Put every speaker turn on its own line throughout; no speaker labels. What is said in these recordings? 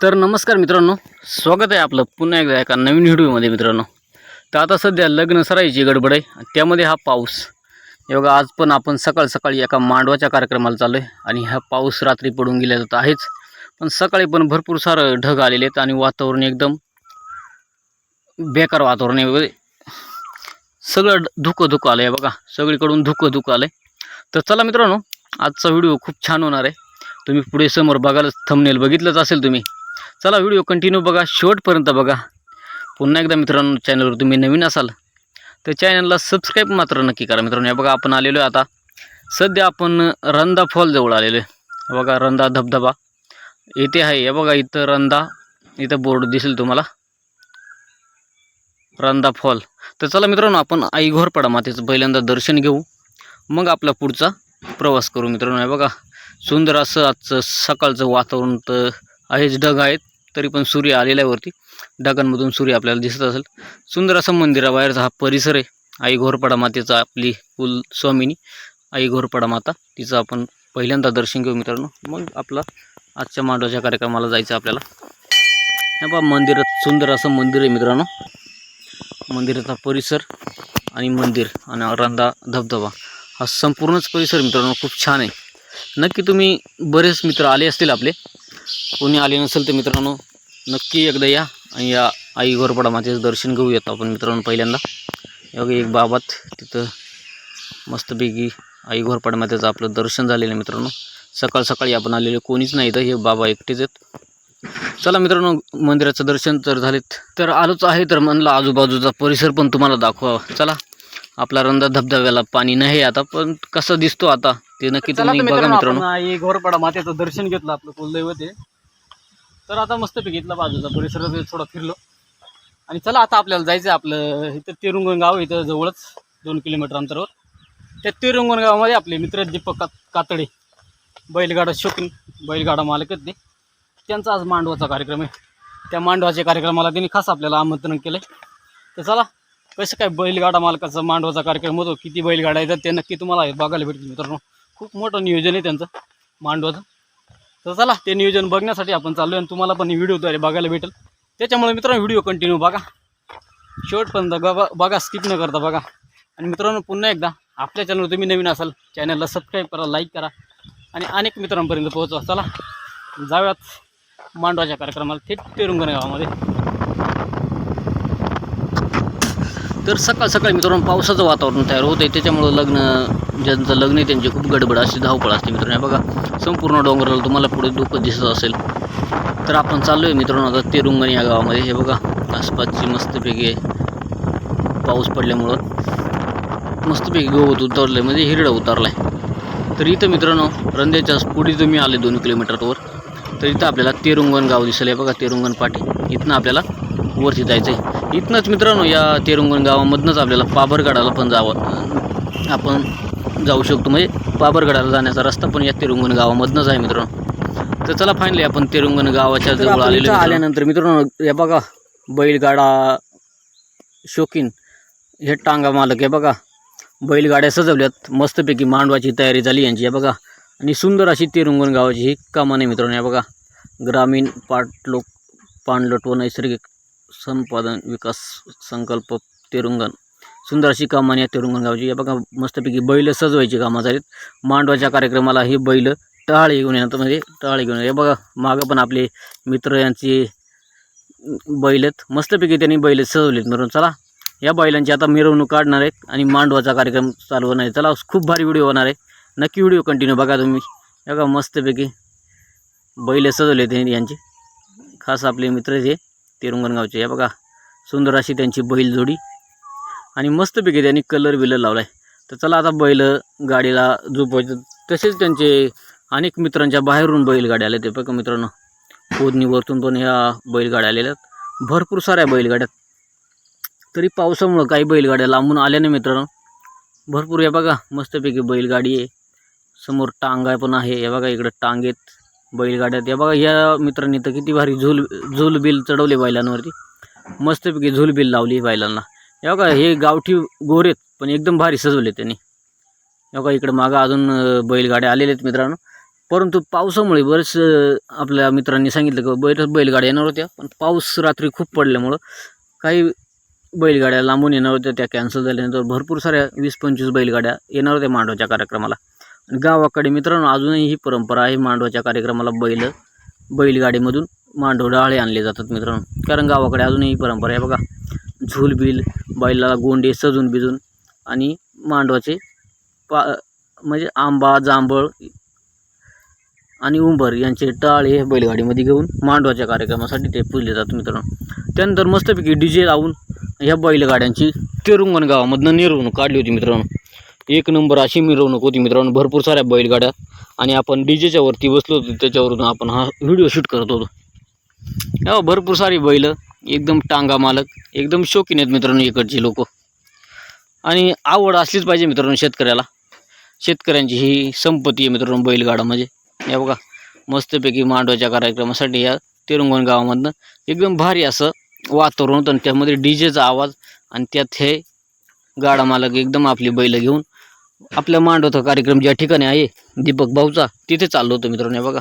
तर नमस्कार मित्रांनो स्वागत आहे आपलं पुन्हा एकदा एका नवीन व्हिडिओमध्ये मित्रांनो. तर आता सध्या लग्न सरायची गडबड आहे त्यामध्ये हा पाऊस. हे बघा आज पण आपण सकाळ सकाळी एका मांडवाच्या कार्यक्रमाला चाललो आहे आणि हा पाऊस रात्री पडून गेला जात आहेच. पण सकाळी पण भरपूर सारं ढग आलेले आहेत आणि वातावरण एकदम बेकार वातावरण आहे वगैरे सगळं धुकं धुकं आलं आहे बघा सगळीकडून धुकं धुकं आलं आहे तर चला मित्रांनो आजचा व्हिडिओ खूप छान होणार आहे. तुम्ही पुढे समोर बघायला थंबनेल बघितलंच असेल तुम्ही. चला व्हिडिओ कंटिन्यू बघा. शेवटपर्यंत बघा. पुन्हा एकदा मित्रांनो चॅनलवर तुम्ही नवीन असाल तर चॅनलला सबस्क्राईब मात्र नक्की करा. मित्रांनो हे बघा आपण आलेलो आहे आता. सध्या आपण रंदा फॉल जवळ आलेलो आहे. बघा रंदा धबधबा. येथे आहे हे बघा इथं रंदा इथं बोर्ड दिसेल तुम्हाला. रंदा फॉल तर चला मित्रांनो आपण आईघोर पडा मातेचं पहिल्यांदा दर्शन घेऊ. मग आपला पुढचा प्रवास करू. मित्रांनो हे बघा सुंदर असं आजचं सकाळचं वातावरण तर आहेच ढग आहेत. तरी पण सूर्य आलेला आहे वरती. ढगांमधून सूर्य आपल्याला दिसत असेल. सुंदर असं मंदिराबाहेरचा हा परिसर आहे. आई घोरपाडा मातेचा आपली कुल स्वामिनी आई घोरपाडा माता तिचं आपण पहिल्यांदा दर्शन घेऊ मित्रांनो. मग आपला आजच्या मांडवाच्या कार्यक्रमाला जायचं आपल्याला. हे बा मंदिरात सुंदर असं मंदिर आहे मित्रांनो. मंदिराचा परिसर आणि मंदिर आणि रंधा धबधबा. हा संपूर्णच परिसर मित्रांनो खूप छान आहे. नक्की तुम्ही बरेच मित्र आले असतील आपले. कोणी आले नसेल तर मित्रांनो नक्की एकदा या आणि या आई घोरपडा मातेचं दर्शन घेऊयात आपण मित्रांनो पहिल्यांदा. हे एक बाबात तिथं मस्तपैकी आई घोरपडा मातेचं आपलं दर्शन झालेलं आहे मित्रांनो. सकाळ सकाळी आपण आलेले कोणीच नाही तर हे बाबा एकटेच आहेत. चला मित्रांनो मंदिराचं दर्शन तर झालेत. तर आलोच आहे तर म्हणलं आजूबाजूचा परिसर पण तुम्हाला दाखवावा. चला. आपला रंधा धबधब्याला पाणी नाही आता पण कसं दिसतो आता ते नक्की तुम्ही बघा मित्रांनो
घोरपडा मातेचं दर्शन घेतलं आपलं कुलदैवत आहे. तर आता मस्त इथला बाजूचा परिसर थोडा फिरलो. आणि चला आता आपल्याला जायचं आपलं इथं तिरुंगण गाव आहे इथं जवळच दोन किलोमीटर अंतरावर. त्या तिरुंगण गावामध्ये आपले मित्र दीपक कातडे बैलगाडा शौकीन बैलगाडा मालक आहेत ते. त्यांचा आज मांडवाचा कार्यक्रम आहे. त्या मांडवाच्या कार्यक्रमाला त्यांनी खास आपल्याला आमंत्रण केलं आहे तर चला कसं काय बैलगाडा मालकाचा मांडवाचा कार्यक्रम होतो? किती बैलगाडा येतात? ते नक्की तुम्हाला बघायला भेटतील मित्रांनो. खूप मोठं नियोजन आहे त्यांचं मांडवाचं. तर चला ते नियोजन बघण्यासाठी आपण चाललो आणि तुम्हाला पण व्हिडिओद्वारे बघायला भेटेल. त्याच्यामुळे मित्रांनो व्हिडिओ कंटिन्यू बघा. शेवटपर्यंत बघा बघा स्किप न करता बघा. आणि मित्रांनो पुन्हा एकदा आपल्या चॅनलवर तुम्ही नवीन असाल चॅनलला सबस्क्राईब करा लाईक करा आणि अनेक मित्रांपर्यंत पोहोचवा. चला जाऊयात मांडवाच्या कार्यक्रमाला थेट तेरुंगण गावामध्ये
तर सकाळ सकाळी मित्रांनो पावसाचं वातावरण तयार होतं आहे त्याच्यामुळं लग्न ज्यांचं लग्न आहे त्यांची खूप गडबड अशी धावपळ असते मित्रांनो. बघा संपूर्ण डोंगराला तुम्हाला पुढे धुकं दिसत असेल. तर आपण चाललो आहे मित्रांनो आता तेरुंगण या गावामध्ये. हे बघा आसपासची मस्तपैकी पाऊस पडल्यामुळं मस्तपैकी गवत उतरलं आहे म्हणजे हिरडं उतरलं आहे तर इथं मित्रांनो रंध्याच्या पुढे तुम्ही आले दोन किलोमीटरवर तर इथं आपल्याला तेरुंगण गाव दिसलं आहे बघा तेरुंगण पाटी. इथनं आपल्याला वरती जायचं आहे इथनंच मित्रांनो या तेरुंगण गावामधनंच आपल्याला पाभरगडाला पण जावं आपण जाऊ शकतो. म्हणजे पाभरगडाला जाण्याचा रस्ता पण या तेरुंगण गावामधनंच आहे मित्रांनो. तर चला फायनली आपण तेरुंगण गावाच्या जवळ आलेलो.
आल्यानंतर
मित्रांनो हे बघा बैलगाडा शौकीन हे टांगा मालक हे बघा बैलगाड्या सजवल्यात. मस्तपैकी मांडवाची तयारी झाली यांची हे बघा. आणि सुंदर अशी तेरुंगण गावाची ही कामान मित्रांनो हे बघा. ग्रामीण पाटलोक पाणलोट व नैसर्गिक संपादन विकास संकल्प तेरुंगण. सुंदर अशी कामाने या तेरुंगण गावची. या बघा मस्तपैकी बैल सजवायची कामं झालीत. मांडवाच्या कार्यक्रमाला ही बैल टाळे घेऊन येतात म्हणजे टाळे घेऊन हे बघा मागं पण आपले मित्र यांची बैल आहेत मस्तपैकी त्यांनी बैल सजवलेत. मिळून चला या बैलांची आता मिरवणूक काढणार आहेत आणि मांडवाचा कार्यक्रम चालू होणार आहे. चला खूप भारी व्हिडिओ होणार आहे. नक्की व्हिडिओ कंटिन्यू बघा तुम्ही. बघा मस्तपैकी बैल सजवले त्यांनी यांचे. खास आपले मित्र जे तिरुंगणगावचे. हे बघा सुंदर अशी त्यांची बैल जोडी. आणि मस्तपैकी त्यांनी कलर बिलर लावला आहे तर चला आता बैल गाडीला झोपवायचं. तसेच त्यांचे अनेक मित्रांच्या बाहेरून बैलगाड्या आल्या ते बघा मित्रांनो. फोडणीवरतून पण ह्या बैलगाड्या आलेल्या आहेत. भरपूर साऱ्या बैलगाड्यात तरी पावसामुळं काही बैलगाड्या लांबून आल्या नाही मित्रांनो. भरपूर या बघा मस्तपैकी बैलगाडी आहे. समोर टांगा पण आहे. हे बघा इकडं टांगेत बैलगाड्यात. त्या बघा या मित्रांनी तर किती भारी झूल झूल बिल चढवले बैलांवरती. मस्तपैकी झूल बिल लावली बैलांना. या बघा हे गावठी गोरेत पण एकदम भारी सजवले त्यांनी. या बघा इकडं मागं अजून बैलगाड्या आलेल्या आहेत मित्रांनो. परंतु पावसामुळे बरेच आपल्या मित्रांनी सांगितलं की बैल बैलगाड्या येणार होत्या पण पाऊस रात्री खूप पडल्यामुळं काही बैलगाड्या लांबून येणार होत्या त्या कॅन्सल झाल्यानंतर भरपूर साऱ्या वीस पंचवीस बैलगाड्या येणार होत्या मांडवाच्या कार्यक्रमाला. गावाकडे मित्रांनो अजूनही ही परंपरा आहे मांडवाच्या कार्यक्रमाला बैल बैलगाडीमधून मांडव डाळे आणले जातात मित्रांनो. कारण गावाकडे अजूनही ही परंपरा आहे बघा. झूलबिल बैलाला गोंडे सजून बिजून आणि मांडवाचे पा म्हणजे आंबा जांभळ आणि उंबर यांचे टाळे हे बैलगाडीमध्ये घेऊन मांडवाच्या कार्यक्रमासाठी ते पुजले जातात मित्रांनो. त्यानंतर मस्तपैकी डी जे लावून ह्या बैलगाड्यांची तेरुंगण गावामधनं मिरवणूक काढली होती मित्रांनो. एक नंबर अशी मिरवणूक होती मित्रांनो. भरपूर साऱ्या बैलगाड्या आणि आपण डी जेच्या वरती बसलो होतो. त्याच्यावरून आपण हा व्हिडिओ शूट करत होतो. या भरपूर सारी बैल एकदम टांगा मालक एकदम शौकीन आहेत मित्रांनो इकडची लोक. आणि आवड असलीच पाहिजे मित्रांनो शेतकऱ्याला. शेतकऱ्यांची ही संपत्ती आहे मित्रांनो बैलगाडा म्हणजे. या बघा मस्तपैकी मांडवाच्या कार्यक्रमासाठी या तिरंगण गावामधनं एकदम भारी असं वातावरण होतं आणि त्यामध्ये डी जेचा आवाज आणि त्यात हे गाडा मालक एकदम आपली बैल घेऊन आपल्या मांडवाचा कार्यक्रम ज्या ठिकाणी आहे दीपक भाऊचा तिथे चाललो होतो मित्रांनो बघा.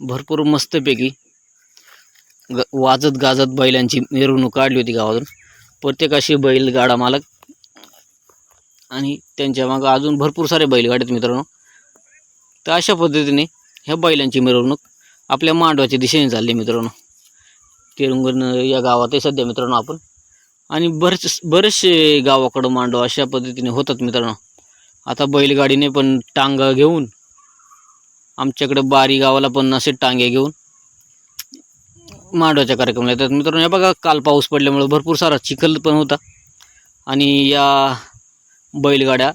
भरपूर मस्तपैकी ग वाजत गाजत बैलांची मिरवणूक काढली होती गावातून. प्रत्येकाशी बैलगाडा मालक आणि त्यांच्या मागं अजून भरपूर सारे बैलगाडी आहेत मित्रांनो. तर अशा पद्धतीने ह्या बैलांची मिरवणूक आपल्या मांडवाच्या दिशेने चालली मित्रांनो. तिरुंगण या गावात आहे सध्या मित्रांनो आपण. आणि बरेच बरेचसे गावाकडं मांडव अशा पद्धतीने होतात मित्रांनो. आता बैलगाडीने पण टांग घेऊन आमच्याकडे बारी गावाला पण असे टांगे घेऊन मांडवाच्या कार्यक्रमाला येतात. मित्रांनो हे बघा काल पाऊस पडल्यामुळे भरपूर सारा चिखल पण होता. आणि या बैलगाड्या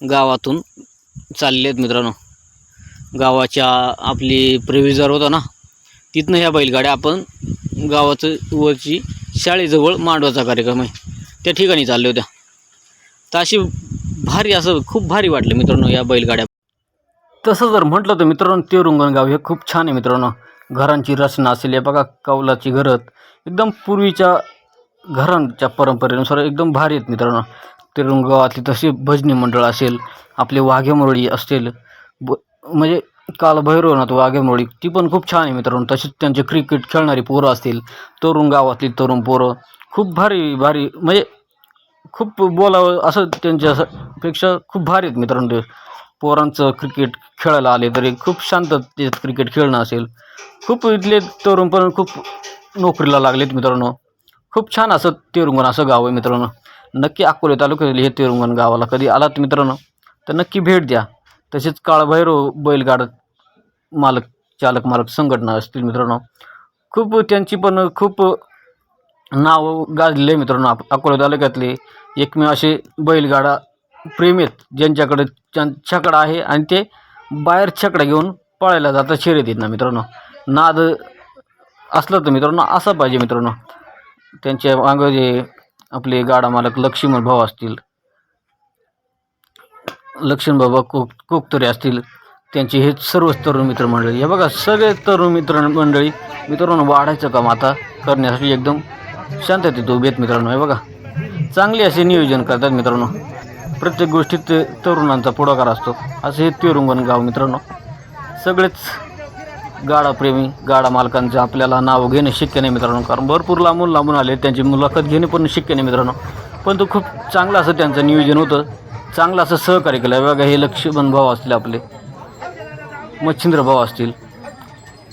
गावातून चालले आहेत मित्रांनो. गावाच्या आपली प्रवेशद्वार होता ना तिथनं ह्या बैलगाड्या आपण गावाचं वरची शाळेजवळ मांडवाचा कार्यक्रम आहे. त्या ठिकाणी चालल्या होत्या. तर अशी भारी असं खूप भारी वाटलं मित्रांनो या बैलगाड्या. तसं जर म्हटलं तर मित्रांनो तिरुंगणगाव हे खूप छान आहे मित्रांनो. घरांची रचना असेल या बघा कौलाची घरं. एकदम पूर्वीच्या घरांच्या परंपरेनुसार एकदम भारी आहेत मित्रांनो. तिरुंगावातली तशी भजनी मंडळ असेल आपले वाघेमुरळी असेल ब म्हणजे कालभैरवनाथ वाघेमुरळी ती पण खूप छान आहे मित्रांनो. तसेच त्यांचे क्रिकेट खेळणारी पोरं असतील तरुण गावातली तरुण पोरं. खूप भारी भारी म्हणजे खूप बोलावं असं त्यांच्यापेक्षा खूप भारी आहेत मित्रांनो. ते पोरांचं क्रिकेट खेळायला आले तरी खूप शांततेत क्रिकेट खेळणं असेल. खूप इथले तरुण पण खूप नोकरीला लागलेत मित्रांनो. खूप छान असं तेरुंगण असं गाव आहे मित्रांनो. नक्की अकोले तालुक्यातील हे तेरुंगण गावाला कधी आलात मित्रांनो तर नक्की भेट द्या. तसेच काळभैरव बैलगाड मालक चालक मालक संघटना असतील मित्रांनो. खूप त्यांची पण खूप नाव गाजले मित्रांनो. आप अकोला तालुक्यातले एकमेव असे बैलगाडा प्रेमी आहेत. ज्यांच्याकडे छकडा आहे आणि ते बाहेर छकडा घेऊन पळायला जातात शर्यतीत ना मित्रांनो. नाद असलं तर मित्रांनो असं पाहिजे मित्रांनो. त्यांच्या अंग जे आपले गाडा मालक लक्ष्मण भाऊ असतील लक्ष्मण बाबा कोक कोकतरे असतील त्यांचे हे सर्वच तरुण मित्र मंडळी हे बघा सगळे तरुण मित्र मंडळी मित्रांनो वाढायचं काम आता करण्यासाठी एकदम शांततेत उभे आहेत मित्रांनो हे बघा. चांगले असे नियोजन करतात मित्रांनो. प्रत्येक गोष्टीत तरुणांचा पुढाकार असतो. असं हे तिरुंगण गाव मित्रांनो. सगळेच गाडाप्रेमी गाडा मालकांचं आपल्याला नाव घेणं शक्य नाही मित्रांनो. कारण भरपूर लांबून लांबून आले त्यांची मुलाखत घेणे पण शक्य नाही मित्रांनो. पण तो खूप चांगलं असं त्यांचं नियोजन होतं. चांगलं असं सहकार्य केलं. बघा हे लक्ष्मण भाव असतील आपले. मच्छिंद्र भाव असतील.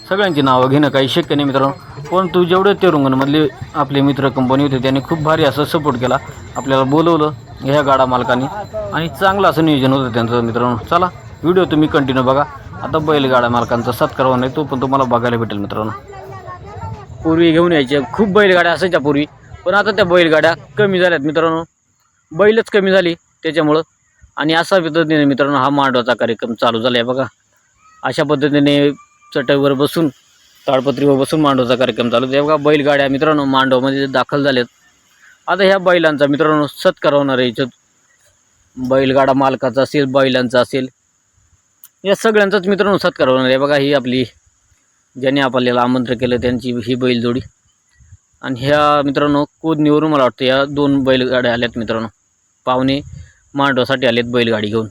सगळ्यांची नावं घेणं काही शक्य नाही मित्रांनो. परंतु जेवढे तेरुंगणमधले आपले मित्र कंपनी होते त्यांनी खूप भारी असं सपोर्ट केला. आपल्याला बोलवलं ह्या गाडा मालकांनी. आणि चांगलं असं नियोजन होतं त्यांचं मित्रांनो. चला व्हिडिओ तुम्ही कंटिन्यू बघा. आता बैलगाडा मालकांचा सत्कार होणार तो पण तुम्हाला बघायला भेटेल मित्रांनो. पूर्वी घेऊन यायच्या खूप बैलगाड्या असायच्या पूर्वी. पण आता त्या बैलगाड्या कमी झाल्यात मित्रांनो. बैलच कमी झाली त्याच्यामुळं. आणि अशा पद्धतीने मित्रांनो हा मांडवाचा कार्यक्रम चालू झाला आहे बघा. अशा पद्धतीने चटईवर बसून ताडपत्रीवर बसून मांडवचा कार्यक्रम चालू आहे बघा बैलगाड्या मित्रांनो मांडवमध्ये दाखल झाल्यात आता ह्या बैलांचा मित्रांनो सत्कार होणार आहे याच्यात बैलगाडा मालकाचा असेल बैलांचा असेल. या सगळ्यांचाच मित्रांनो सत्कार होणार आहे. बघा ही आपली ज्यांनी आपल्याला आमंत्रण केलं त्यांची ही बैलजोडी. आणि ह्या मित्रांनो कोदनीवरून मला वाटतं या दोन बैलगाड्या आल्यात मित्रांनो. पाहुणे मांडवासाठी आलेत बैलगाडी घेऊन.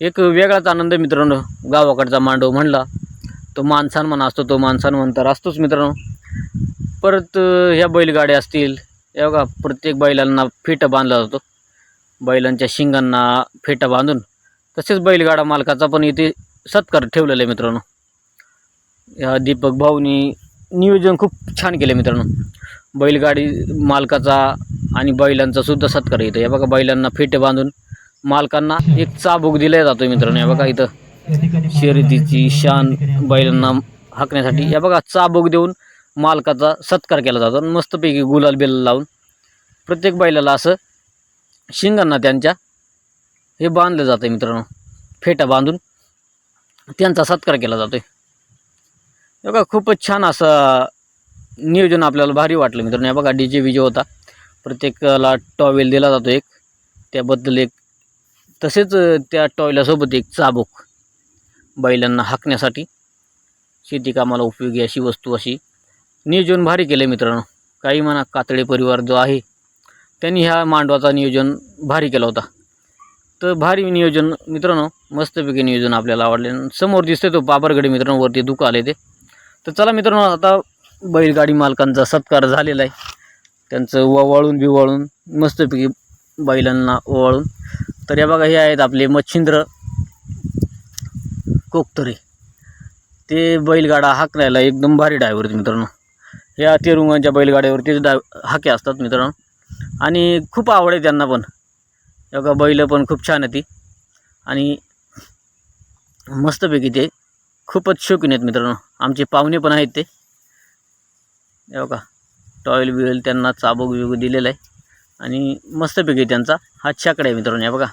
एक वेगळाच आनंद मित्रांनो गावाकडचा मांडव म्हणला. तो माणसान म्हणा असतो तो मानसान म्हणतर असतोच मित्रांनो. परत ह्या बैलगाड्या असतील. या बघा प्रत्येक बैलांना फेटा बांधला जातो. बैलांच्या शिंगांना फेटा बांधून. तसेच बैलगाडा मालकाचा पण इथे सत्कार ठेवलेला आहे मित्रांनो. या दीपक भाऊनी नियोजन खूप छान केलं मित्रांनो. बैलगाडी मालकाचा आणि बैलांचा सुद्धा सत्कार इथं. या बघा बैलांना फेटे बांधून मालकांना एक चाबूक दिला जातो मित्रांनो. या बघा इथं. शर्यतीची शान बैलांना हाकण्यासाठी. या बघा चाबूक देऊन मालकाचा सत्कार केला जातो आणि मस्तपैकी गुलाल बेल लावून प्रत्येक बैलाला असं शिंगांना त्यांच्या हे बांधलं जातं मित्रांनो. फेटा बांधून त्यांचा सत्कार केला जातो आहे बघा खूपच छान असं नियोजन आपल्याला भारी वाटलं मित्रांनो. या बघा डी जे विजय होता. प्रत्येकाला टॉवेल दिला जातो एक. त्याबद्दल एक तसेच त्या टॉयलासोबत एक चाबूक. बैलांना हाकण्यासाठी शेती कामाला उपयोगी अशी वस्तू अशी नियोजन भारी केलं आहे मित्रांनो. काही म्हणा कातळे परिवार जो आहे त्यांनी ह्या मांडवाचा नियोजन भारी केला होता. तर भारी नियोजन मित्रांनो मस्तपैकी नियोजन आपल्याला आवडले. आणि समोर दिसते तो बाबरगडे मित्रांनो वरती दुःख आले ते. तर चला मित्रांनो आता बैलगाडी मालकांचा सत्कार झालेला आहे. त्यांचं ओवाळून बिवाळून मस्तपैकी बैलांना ओवाळून तर या बघा हे आहेत आपले मच्छिंद्र कोकतरे ते बैलगाडा हाकण्याला एकदम भारी डायवर आहेत मित्रांनो. या तेरुंगांच्या बैलगाड्यावरतीच डाय हाके असतात मित्रांनो. आणि खूप आवड आहे त्यांना पण. एका बैल पण खूप छान आहे ती. आणि मस्तपैकी ते खूपच शौकीन आहेत मित्रांनो. आमचे पाहुणे पण आहेत ते. का टॉयल बिवेल त्यांना चाबूक बिबूक दिलेला आहे. आणि मस्तपैकी त्यांचा हा छाकडा आहे मित्रांनो या बघा.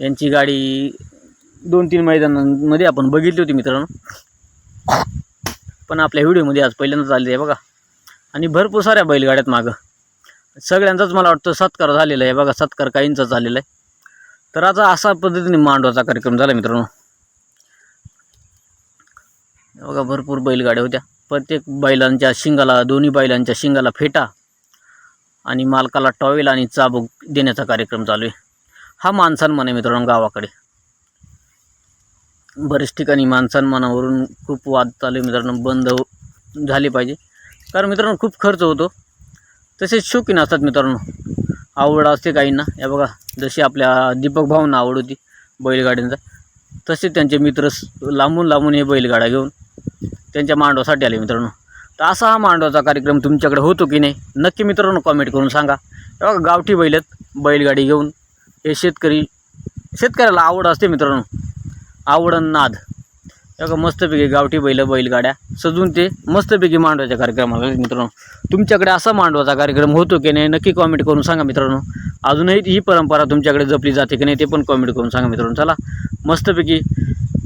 यांची गाडी दोन तीन मैदानांमध्ये आपण बघितली होती मित्रांनो. पण आपल्या व्हिडिओमध्ये आज पहिल्यांदाच आली आहे बघा. आणि भरपूर साऱ्या बैलगाड्यात मागं. सगळ्यांचाच मला वाटतं सत्कार झालेला आहे बघा सत्कार काहींचा झालेला आहे. तर आता असा पद्धतीने मांडवाचा कार्यक्रम झाला मित्रांनो. हे बघा भरपूर बैलगाड्या होत्या. प्रत्येक बैलांच्या शिंगाला दोन्ही बैलांच्या शिंगाला फेटा आणि मालकाला टॉवेल आणि चाबूक देण्याचा कार्यक्रम चालू आहे. हा मानसन्मान आहे मित्रांनो गावाकडे. बरेच ठिकाणी मानसन्मानावरून खूप वाद चालू आहे मित्रांनो बंद हो- झाले पाहिजे. कारण मित्रांनो खूप खर्च होतो. तसेच शौकीन असतात मित्रांनो. आवड असते काहींना. या बघा जशी आपल्या दीपक भाऊंना आवड होती बैलगाड्यांचा तसे त्यांचे मित्र लांबून लांबून हे बैलगाड्या घेऊन त्यांच्या मांडवासाठी आले मित्रांनो. तर असा हा मांडवाचा कार्यक्रम तुमच्याकडे होतो की नाही नक्की मित्रांनो कमेंट करून सांगा. बघा गावठी बैल आहेत बैलगाडी घेऊन हे शेतकरी शेतकऱ्याला आवड असते मित्रांनो. आवड नाद. हे बघा मस्तपैकी गावठी बैल बैलगाड्या. सजून ते मस्तपैकी मांडवाच्या कार्यक्रमाला मित्रांनो. तुमच्याकडे असा मांडवाचा कार्यक्रम होतो की नाही नक्की कॉमेंट करून सांगा मित्रांनो. अजूनही ही परंपरा तुमच्याकडे जपली जाते की नाही ते पण कॉमेंट करून सांगा मित्रांनो. चला मस्तपैकी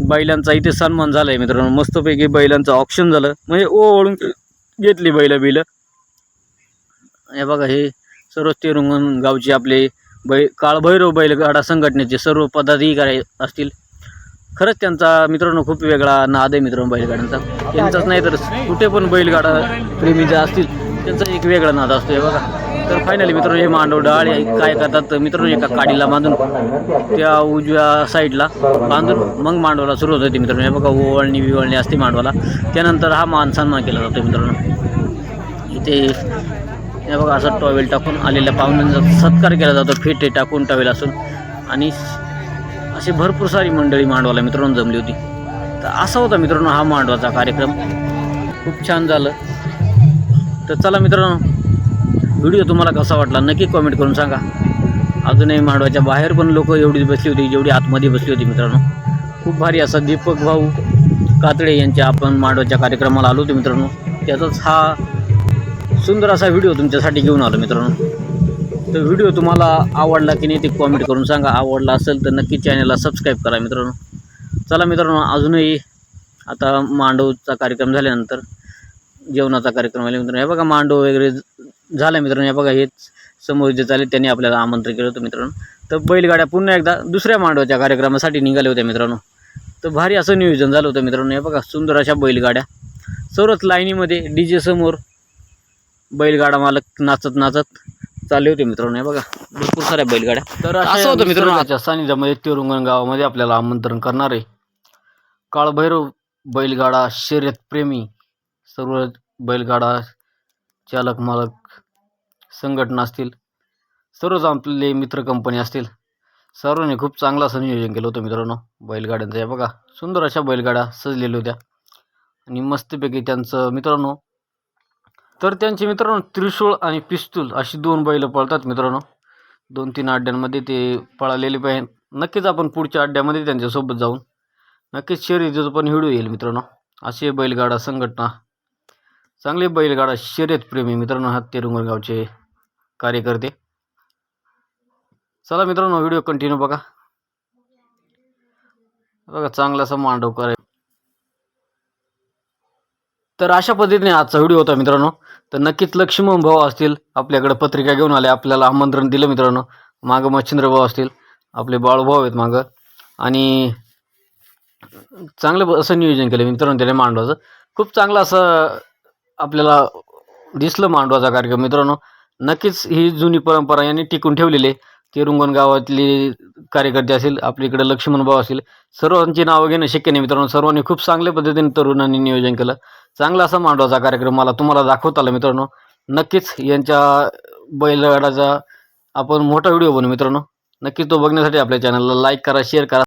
बैलांचा इथे सन्मान झाला आहे मित्रांनो. मस्तपैकी बैलांचं ऑप्शन झालं. म्हणजे ओळून घेतली बैलं बिलं. हे बघा हे सर्व तेरुंगण गावचे आपले बै काळभैरव बैलगाडा संघटनेचे सर्व पदाधिकारी असतील. खरंच त्यांचा मित्रांनो खूप वेगळा नाद आहे मित्रांनो बैलगाड्यांचा. त्यांचाच नाही तर कुठे पण बैलगाडा प्रेमी जे असतील त्यांचा एक वेगळा नाद असतो हे बघा. तर फायनली मित्रांनो हे मांडव डाळ काय करतात मित्रांनो एका काडीला बांधून त्या उजव्या साईडला बांधून मग मांडवाला सुरुवात होते मित्रांनो. हे बघा ओवळणी विवळणी असते मांडवाला. त्यानंतर हा मान सन्मान केला जातो मित्रांनो. इथे हे बघा असं टॉवेल टाकून आलेल्या पाहुण्यांचा सत्कार केला जातो. फेटे टाकून टॉवेल असून. आणि अशी भरपूर सारी मंडळी मांडवाला मित्रांनो जमली होती. तर असा होता मित्रांनो हा मांडवाचा कार्यक्रम. खूप छान झालं. तर चला मित्रांनो व्हिडिओ तुम्हाला कसा वाटला नक्की कमेंट करून सांगा. अजूनही मांडवाच्या बाहेर पण लोक एवढी बसली होती जेवढी आतमध्ये बसली होती मित्रांनो. खूप भारी असा दीपक भाऊ कातडे यांच्या आपण मांडवाच्या कार्यक्रमाला आलो होतो मित्रांनो. त्याचाच हा सुंदर असा व्हिडिओ तुमच्यासाठी घेऊन आलो मित्रांनो. तर व्हिडिओ तुम्हाला आवडला की नाही ते कॉमेंट करून सांगा. आवडला असेल तर नक्की चॅनलला सबस्क्राईब करा मित्रांनो. चला मित्रांनो अजूनही आता मांडवचा कार्यक्रम झाल्यानंतर जेवणाचा कार्यक्रम आला मित्रांनो हे बघा मांडव वगैरे झाला मित्रांनो हे बघा हेच समोर जे चालेल त्यांनी आपल्याला आमंत्रण केलं होतं मित्रांनो. तर बैलगाड्या पुन्हा एकदा दुसऱ्या मांडवाच्या कार्यक्रमासाठी निघाल्या होत्या मित्रांनो. तर भारी असं नियोजन झालं होतं मित्रांनो हे बघा सुंदर अशा बैलगाड्या. सर्वच लाईनीमध्ये डी जे समोर बैलगाडा मालक नाचत नाचत
चालले होते मित्रांनो हे बघा भरपूर साऱ्या बैलगाड्या.
तर
असं होतं मित्रांनो
मित्रांच्या सानिध्यामध्ये तेरुंगण गावामध्ये आपल्याला आमंत्रण करणार आहे. काळभैरव बैलगाडा शर्यत प्रेमी सर्व बैलगाडा चालक मालक संघटना असतील सर्वच आपले मित्र कंपनी असतील. सर्वांनी खूप चांगलं असं नियोजन केलं होतं मित्रांनो बैलगाड्यांचं. हे बघा सुंदर अशा बैलगाड्या सजलेल्या होत्या. आणि मस्तपैकी त्यांचं मित्रांनो तर त्यांचे मित्रांनो त्रिशूळ आणि पिस्तूल अशी दोन बैलं पळतात मित्रांनो. दोन तीन अड्ड्यांमध्ये ते पळालेले पाहिजे नक्कीच आपण पुढच्या अड्ड्यामध्ये त्यांच्यासोबत जाऊन नक्कीच शर्यतीचं पण व्हिडिओ येईल मित्रांनो. असे बैलगाडा संघटना. चांगले बैलगाडा शर्यतप्रेमी मित्रांनो हा तेरुंगणगावचे कार्यकर्ते. चला मित्रांनो व्हिडिओ कंटिन्यू बघा. बघा चांगलासा मांडव करे तर अशा पद्धतीने आजचा व्हिडिओ होता मित्रांनो. तर नक्कीच लक्ष्मण भाऊ असतील आपल्याकडे पत्रिका घेऊन आले आपल्याला आमंत्रण दिलं मित्रांनो. मागं मच्छिंद्र भाऊ असतील आपले बाळूभाऊ आहेत मागं. आणि चांगलं असं नियोजन केलं मित्रांनो त्याने मांडवाचं. खूप चांगलं असं आपल्याला दिसलं मांडवाचा कार्यक्रम मित्रांनो. नक्कीच ही जुनी परंपरा यांनी टिकून ठेवलेली आहे. तेरुंगण गावातले कार्यकर्ते असतील आपल्या इकडे लक्ष्मण भाऊ असतील सर्वांची नावं घेणं शक्य नाही मित्रांनो. सर्वांनी खूप चांगल्या पद्धतीने तरुणांनी नियोजन केलं. चांगला असा मांडवाचा कार्यक्रम मला तुम्हाला दाखवत आला मित्रांनो. नक्कीच यांच्या बैलगाडाचा आपण मोठा व्हिडिओ बनवू मित्रांनो. नक्कीच तो बघण्यासाठी आपल्या चॅनलला लाईक करा शेअर करा.